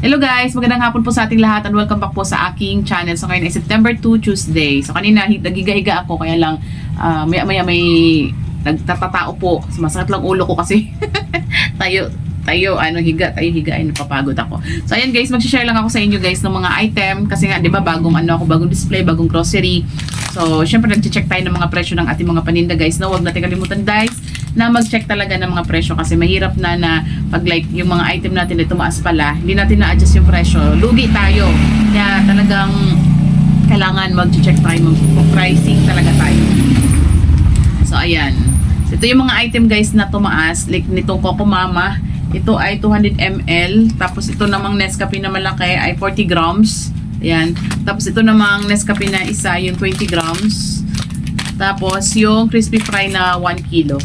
Hello guys, magandang hapon po sa ating lahat and welcome back po sa aking channel. So ngayon ay September 2, Tuesday. So kanina hi- nagiga-higa ako kaya lang ah, maya maya may nagtatatao po. Sumasakit lang ulo ko kasi tayo tayo ano higa tayo higa ay napapagod ako. So ayan guys, mag-share lang ako sa inyo guys ng mga item kasi nga 'di ba bagong ano ako, bagong display, bagong grocery. So syempre nagche-check tayo ng mga presyo ng ating mga paninda guys. No, wag natin kalimutan guys na mag-check talaga ng mga presyo kasi mahirap na na pag like yung mga item natin na tumaas pala, hindi natin na-adjust yung presyo. Lugi tayo. Kaya talagang kailangan mag-check tayo, mag-pricing talaga tayo. So, ayan. So, ito yung mga item guys na tumaas. Like nitong Coco Mama. Ito ay 200 ml. Tapos ito namang Nescafe na malaki ay 40 grams. Ayan. Tapos ito namang Nescafe na isa, yung 20 grams. Tapos yung crispy fry na 1 kilo.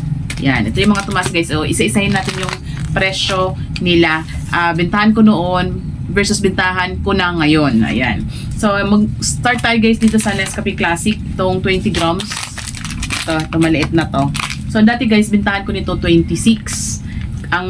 Yan. Ito yung mga tumaas guys. So, isa-isahin natin yung presyo nila. Ah, bentahan ko noon versus bentahan ko na ngayon. Ayan. So, mag-start tayo guys dito sa Nescafe Classic. Itong 20 grams. Ito, ito maliit na to. So, dati guys, bintahan ko nito 26. Ang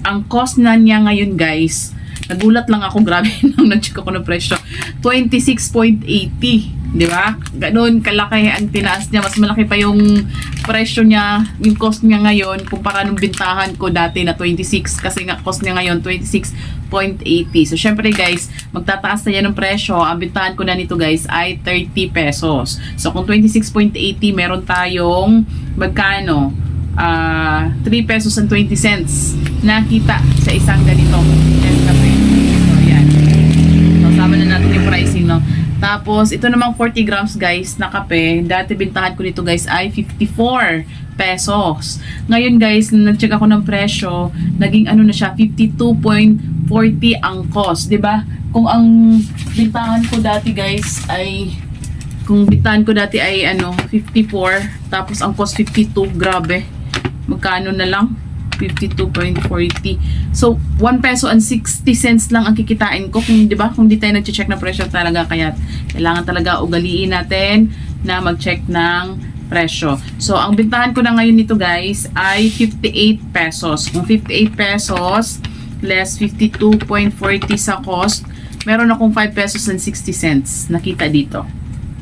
ang cost na niya ngayon guys, nagulat lang ako, grabe nang nag-check ako ng presyo. 26.80. Di ba? Ganun kalaki ang tinaas niya. Mas malaki pa yung presyo niya, yung cost niya ngayon kumpara nung bintahan ko dati na 26 kasi nga cost niya ngayon 26.80. So syempre guys, magtataas na yan ng presyo. Ang bintahan ko na nito guys ay 30 pesos. So kung 26.80 meron tayong magkano? Ah, 3 pesos and 20 cents nakita sa isang ganito. Yan. So, sama na natin yung pricing, no? Tapos, ito namang 40 grams, guys, na kape. Dati bintahan ko nito, guys, ay 54 pesos. Ngayon, guys, nag-check ako ng presyo, naging ano na siya, 52.40 ang cost, 'di ba? Kung ang bintahan ko dati, guys, ay kung bintahan ko dati ay ano, 54, tapos ang cost 52, grabe. Magkano na lang? 52.40. So, 1 peso and 60 cents lang ang kikitain ko kung 'di ba? Kung di tayo nagche-check ng presyo talaga kaya kailangan talaga ugaliin natin na mag-check ng presyo. So, ang bintahan ko na ngayon nito guys ay 58 pesos. Kung 58 pesos less 52.40 sa cost, meron akong 5 pesos and 60 cents nakita dito.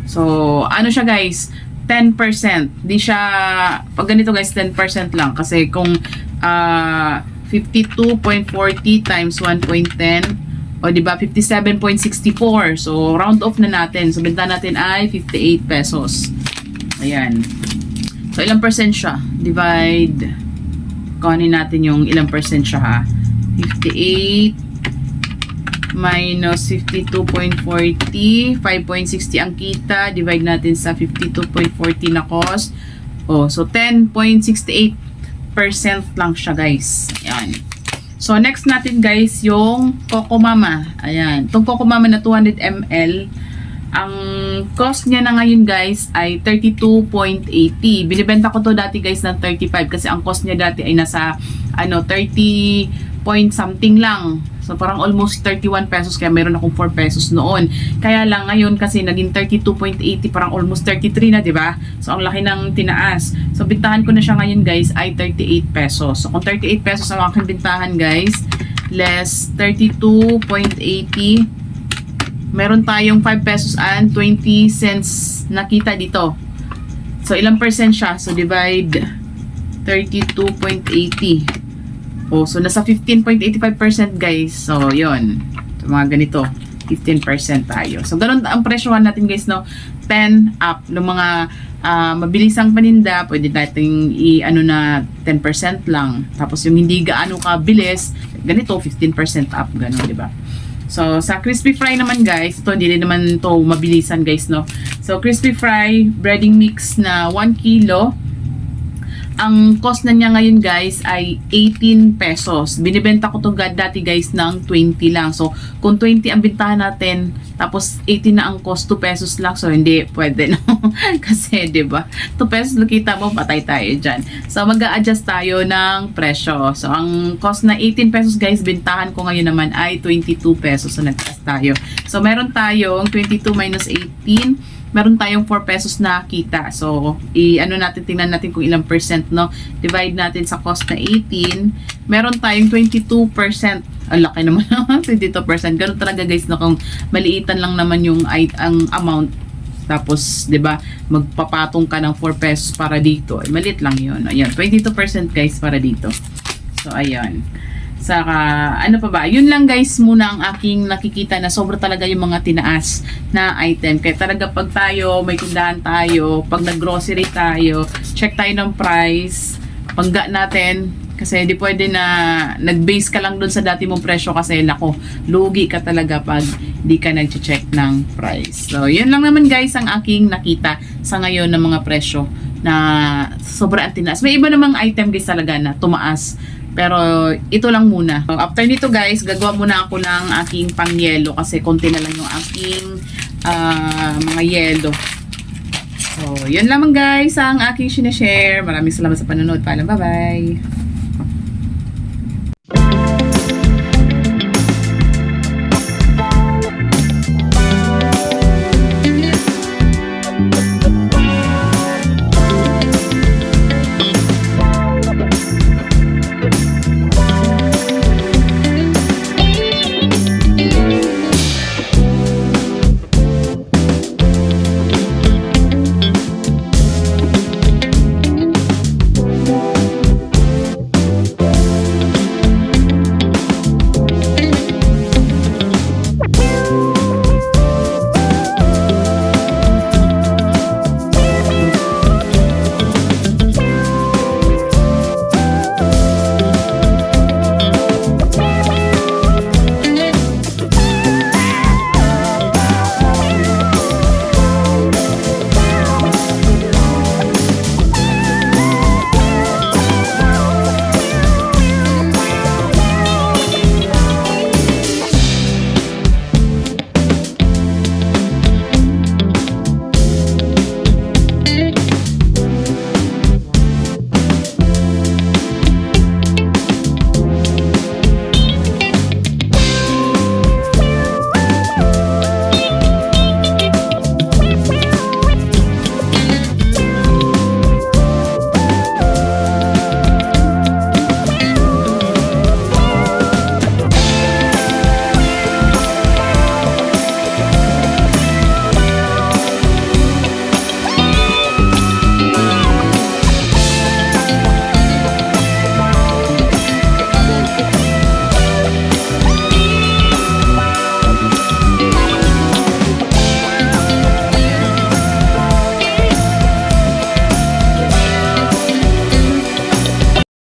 So, ano siya guys? 10%. Di siya, pag ganito guys, 10% lang. Kasi kung ah 52.40 times 1.10, o di ba 57.64. So, round off na natin. So, benta natin ay 58 pesos. Ayan. So, ilang percent siya? Divide. Kuhanin natin yung ilang percent siya ha. 58 minus 52.40, 5.60 ang kita, divide natin sa 52.40 na cost. Oh, so 10.68% lang siya, guys. Ayan. So, next natin, guys, yung Coco Mama. Ayan. Itong Coco Mama na 200 ml, ang cost niya na ngayon, guys, ay 32.80. Binibenta ko to dati, guys, ng 35 kasi ang cost niya dati ay nasa, ano, 30 point something lang. So, parang almost 31 pesos. Kaya meron akong 4 pesos noon. Kaya lang ngayon kasi naging 32.80. Parang almost 33 na, di ba? So, ang laki ng tinaas. So, bintahan ko na siya ngayon, guys, ay 38 pesos. So, kung 38 pesos ang aking bintahan, guys, less 32.80, meron tayong 5 pesos and 20 cents nakita dito. So, ilang percent siya? So, divide 32.80. Oh, so nasa 15.85% guys. So, yon So, mga ganito. 15% tayo. So, ganun ang presyohan natin guys, no? 10 up. Ng mga ah, mabilisang paninda, pwede nating i-ano na 10% lang. Tapos yung hindi gaano kabilis, ganito, 15% up. Ganun, di ba? So, sa crispy fry naman guys, ito hindi naman to mabilisan guys, no? So, crispy fry, breading mix na 1 kilo. Ang cost na niya ngayon guys ay 18 pesos. Binibenta ko to dati guys ng 20 lang. So, kung 20 ang bintahan natin, tapos 18 na ang cost, 2 pesos lang. So, hindi pwede no? Kasi, ba 2 pesos nakita mo, patay tayo dyan. So, mag adjust tayo ng presyo. So, ang cost na 18 pesos guys, bintahan ko ngayon naman ay 22 pesos. So, nagtaas tayo. So, meron tayong 22 minus 18 meron tayong 4 pesos na kita. So, i-ano natin, tingnan natin kung ilang percent, no? Divide natin sa cost na 18. Meron tayong 22%. Ang laki naman naman, 22%. Ganun talaga guys, no? Kung maliitan lang naman yung ang amount tapos, 'di ba, magpapatong ka ng 4 pesos para dito. Ay, maliit lang 'yun. Ayun, 22% guys para dito. So, ayun. Saka, ano pa ba? Yun lang guys muna ang aking nakikita na sobra talaga yung mga tinaas na item. Kaya talaga pag tayo, may tindahan tayo, pag nag-grocery tayo, check tayo ng price, pangga natin, kasi hindi pwede na nag-base ka lang dun sa dati mong presyo kasi lako, lugi ka talaga pag di ka nag-check ng price. So, yun lang naman guys ang aking nakita sa ngayon ng mga presyo na sobrang tinaas. May iba namang item guys talaga na tumaas. Pero ito lang muna. After nito guys, gagawa muna ako ng aking pang-yelo kasi konti na lang yung aking ah, mga yelo. So, yun lamang guys ang aking sinashare. Maraming salamat sa panonood. Paalam, bye-bye.